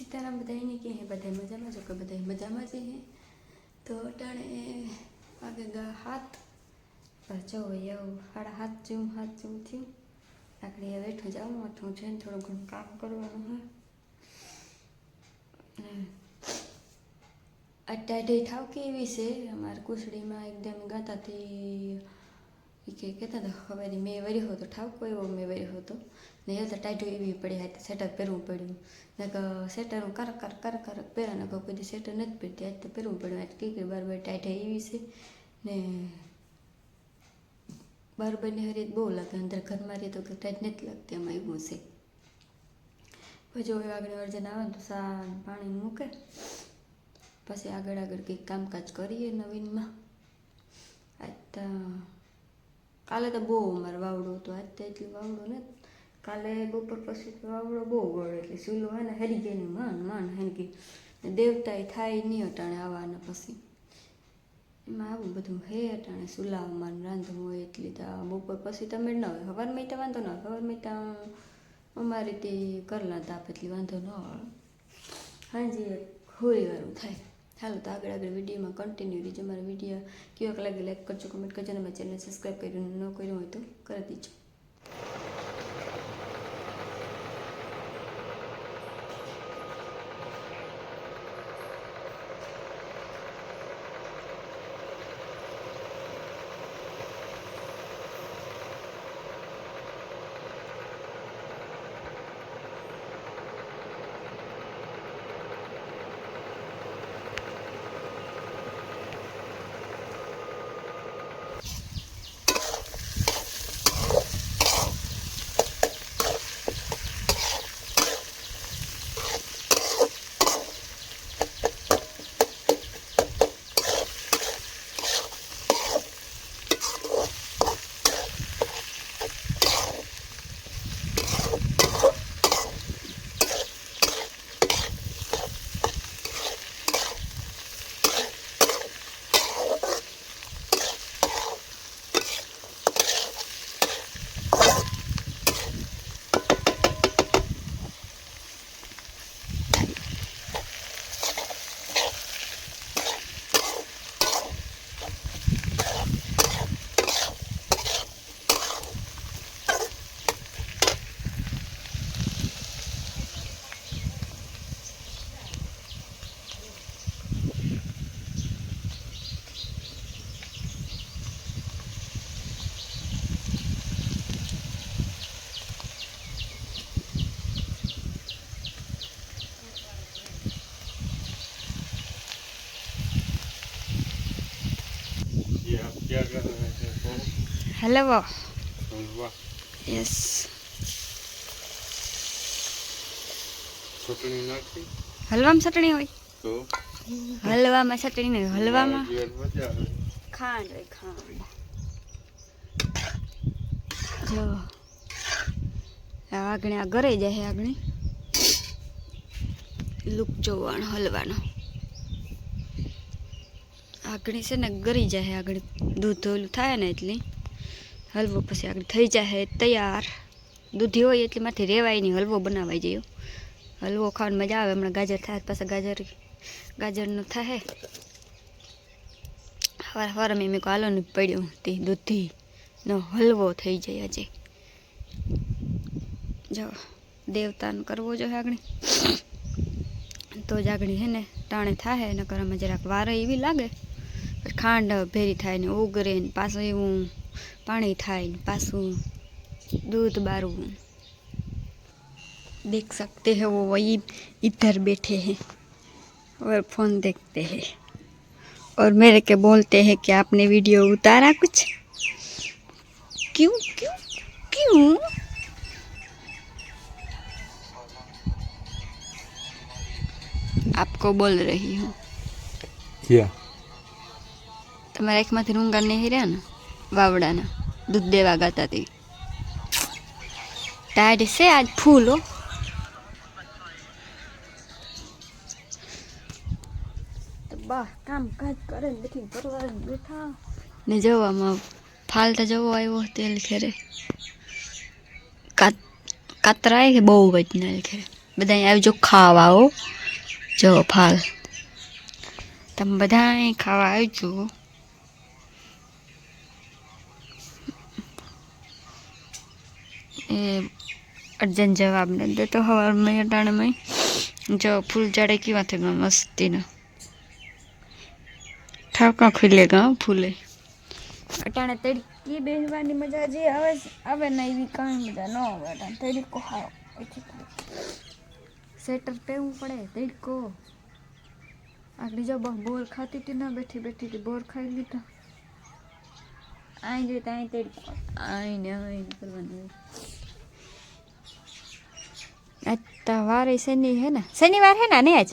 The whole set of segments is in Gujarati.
સીતારામ બધાય ને કે હે બધા મજામાં છો કે બધા મજામાં જ હે? તો અટાણે વાગે ગા હાથ પર જો એવું સાડા હાથ જેવું હાથ જેવું થયું. હવે બેઠું જાઉં અઠું છે ને થોડું ઘણું કામ કરવાનું હોય. અટાઢે ઠાવકી એવી છે? અમારે કુસડીમાં એકદમ ગાતાથી કે કહેતા હતા ખબર મેં વર્યો હતો, ઠાવકો એવો મેં વર્યો હતો. ને એ તો ટાઈટો એવી પડી હતી સેટર પહેરવું પડ્યું. ને સેટર હું કરક કરક કરક કરક પહેરા ને કોઈ બધી સેટર નથી પહેરતી. આજ તો પહેરવું પડ્યું. આજ કઈ બરાબર ટાઈટ એવી છે. ને બરાબરની હરી બહુ લાગે. અંદર ઘરમાં રહે તો ટાઈટ નથી લાગતી એમાં એવું છે. પછી હવે આગળ અર્જન આવે ને તો સા પાણી મૂકે. પછી આગળ આગળ કંઈક કામકાજ કરીએ નવીનમાં. આજ તો કાલે તો બહુ અમારે વાવડો હતો. આજ તો એટલું વાવડો ને કાલે બપોર પછી વાવડો બહુ ગળે, એટલે ચૂલો હે ને હરી ગઈ માન માન હેનકી ને દેવતાએ થાય નહીં અટાણે આવવાના પછી. એમાં આવું બધું હે અટાણે સુલાવમાં રાંધવું હોય એટલી તો બપોર પછી તમે ન હોય સવારમાં ત્યાં વાંધો ન હોય સવારમાં ત્યાં અમારી તે કરના તાપ એટલે વાંધો ન આવે. હાજી હોળી વાળું થાય. હાલો તો આગળ આગળ વિડીયોમાં કન્ટિન્યુ રહીજો, મારા વીડિયો કેવાક લાગે લાઈક કરજો કમેન્ટ કરજો, અને મારી ચેનલ સબસ્ક્રાઈબ કર્યું ન કર્યું હોય તો કરી દેજો. હલવો યસ હલવામાં ચટણી હોય? હલવામાં ચટણી નહીં, હલવામાં? ખાંડ હોય, ખાંડ. જો. આગળ આ ઘરે જાય આગળ લુક જોવાનો, હલવાનો. આગળ છે ને ગરી જાય આગળ દૂધ ઓલું થાય ને એટલે હલવો પછી આગળ થઈ જાય તૈયાર. દૂધી હોય એટલે માંથી રેવાય નહીં, હલવો બનાવાઈ જયો. હલવો ખાવાની મજા આવે, હમણાં ગાજર થાય, પાછા ગાજર, ગાજરનું થાય સવાર સવાર મેં મેં હાલો ને પડ્યું તે દૂધી. નો હલવો થઈ જાય આજે. જો, દેવતાનું કરવો જોઈએ આગળ. તો જ આગળ હે ને, ટાણે થાય ને કરવામાં જરાક વાર એવી લાગે. ખાંડ ભેરી થાય ને ઉગરે ને પાછું એવું પાણી થાય ને પાછું दूध बारू देख सकते हैं वो वही इधर बैठे हैं और फोन देखते हैं और मेरे के बोलते हैं कि आपने वीडियो उतारा कुछ क्यों क्यों क्यों आपको बोल रही हूँ ક્યાં તમારા એકમાંથી રૂંગા નહીં ને વાવડાના દૂધ દેવા ગાતા તે. ટાઢ છે આજ ફૂલ બા કામ કાજ કરે બેઠી બેઠા. ને જવામાં ફાલતા જવો આવ્યો તેલ ખેરે કાત કાતરાય કે બહુ વચના ખેરે બધા આવજો ખાવા આવો જો ફાલ. તમે બધા ખાવા આવજો. એ અર્જન જવાબ નથી દેતો હવારમાં અટાણામાં જો ફૂલ ચડે કેવા થઈ ગયા મસ્તીના. થાકા ખુલેગા હો ફૂલે. અટાણે તડકી બેહવાની મજા જે આવે આવે ને એવી કાંઈ મજા ન આવે. અટાણે તડકો હાવ સેટર પહેરવું પડે તડકો આગળ જો બોર ખાતી હતી ના, બેઠી બેઠી હતી બોર ખાઈ લીધા. આઈ જોઈએ ત્યાં તડકો આઈને આઈને કરવાનું તો વારે શનિ હે ને શનિવાર હે ને ને આજ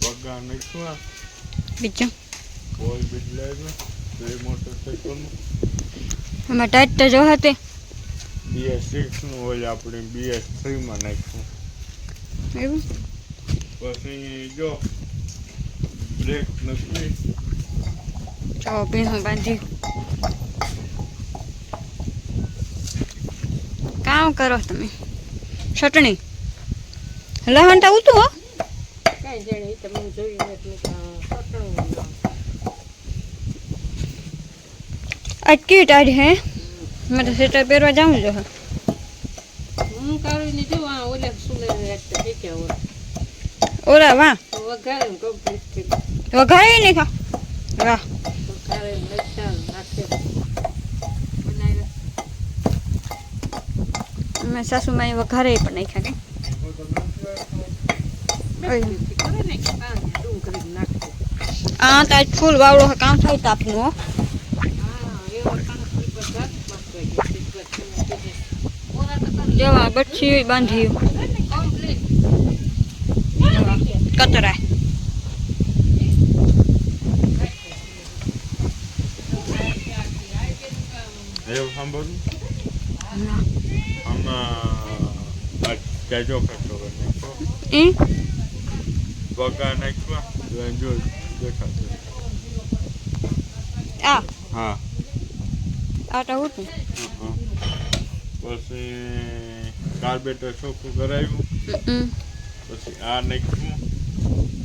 પગા નાખ્યા બીજું ઓઇલ બદલાવ્યો બે મોટરસાઇકલનું એમાં ટાઈટ તો જો હતી બીએસ સિક્સનું ઓઇલ આપણે બીએસ થ્રીમાં નાખ્યું એવું પછી જો બ્રેક નથી જો ભીનું બાંધી કામ કરો તમે ચટણી લહણ તો ઉતું હો કાંઈ જાણે તમે સટણું અટકી ટાઢી હે મેં તો સ્વેટર પહેરવા જાઉં જો હું કાઢીને જો આ ઓલે સુલે રાખતા શીખ્યા હોય ઓલા વાહ વઘારે ને વઘારે નહીં ખા વાહ વઘારે મરચાં નાખે બનાવ્યા મેં સાસુમાં વઘારે પણ નાખ્યા કે? ઓય. બેસી ને પાણી ડુંગળી નાખે આ તો ફૂલ વાવડો કામ થાય તાપનું જવા હા. બચ્છી બાંધી કમ્પ્લીટ કતરાય એવું સાંભળ્યું? આમાં કેજો કરતો નાખ્યો પગા નાખ્યા તો જો દેખાશે. આ? હા. આ તો ઉતું પછી કાર્બેટર ચોખ્ખું કરાવ્યું પછી આ નાખ્યું.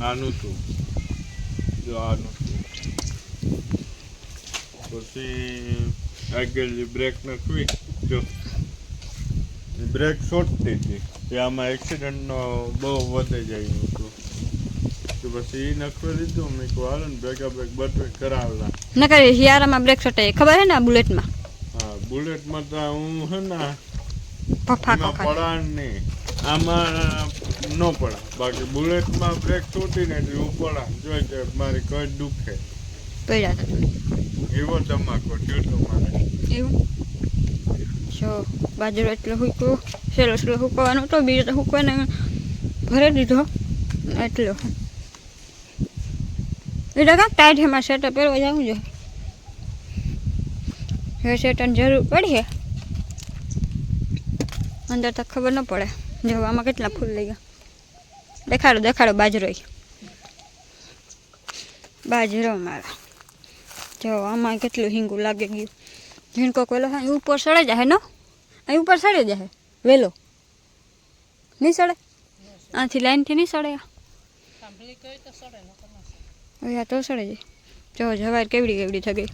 આનું હતું જો આનું હતું પછી આગળ બ્રેક નાખવી જો. બ્રેક છોડતી હતી. તે આમાં એક્સિડન્ટનો બહુ વધી જાય હતું. તો પછી એ નખવી દીધું મેં કહું હાલો ને ભેગા ભેગ બધું કરાવેલા. નકર હિયારામાં બ્રેક છોટે ખબર હે ને બુલેટમાં? હા બુલેટમાં તો હું હે ને પડાણ નહીં. આમાં ન પડા બાકી બુલેટમાં બ્રેક તૂટી ને એટલે હું પડા જોઈ મારી કઈ દુખે. પડ્યા હતા એવો મારે એવું? જો બાજરો એટલે હુકવો સેલો સેલો હુકવાનો હતો બીજો તો હુકવાને ભરી દીધો. એટલો. એટલે કાંક ટાઈટ એમાં સ્વેટર પહેરવા જવું છે. હવે સ્વેટરની જરૂર પડી અંદર તો ખબર ન પડે. જો આમાં કેટલા ફૂલ લઈ ગયા. દેખાડો દેખાડો બાજરો બાજરો મારા. જો, આમાં કેટલું હિંગું લાગી ગયું. ઝીણકો કોયલો, હા ઉપર સડે જાય નો? અહીં ઉપર સડે જાય વેલો. નહીં સડે આથી લાઈનથી નહીં સડે આ. તો સડે જાય જો, જવાર કેવડી કેવડી થઈ ગઈ.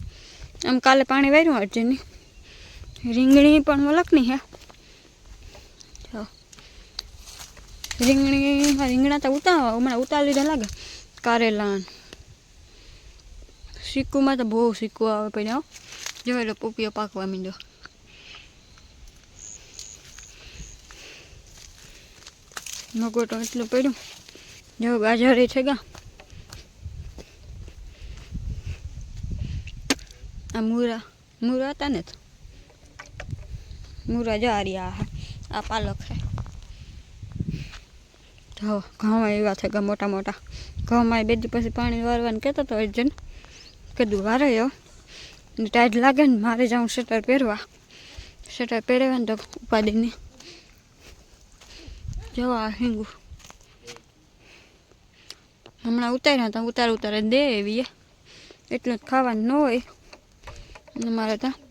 આમ કાલે પાણી વાર્યું અર્જુનની. રીંગણી પણ મલકની હે. જો. રીંગણી, રીંગણા તો ઉતા, હમણાં ઉતારી લીધા લાગે. કારેલા. સિક્કુમાં તો બહુ સિક્કુ આવે પણ. જો એટલે પોપીઓ પાકવા માંડ્યો મગોટો એટલું પડ્યું જો ગાજરે છે ગા આ મૂરા મૂરા હતા ને તો મૂરા જા રહ્યા આ પાલક છે તો ઘઉં એવા છે મોટા મોટા ઘઉંમાં બે દિવસ પાણી વારવાનું કહેતો હતો અર્જુન કીધું વારે ને ટાઈટ લાગે ને મારે જાઉં સ્વેટર પહેરવા. શટર પહેરવા ને તો ઉપાડીને. જવા હિંગુ હમણાં ઉતાર્યા હતા ઉતાર ઉતારે દે એવી એટલું જ ખાવાનું ન હોય. અને મારે ત્યાં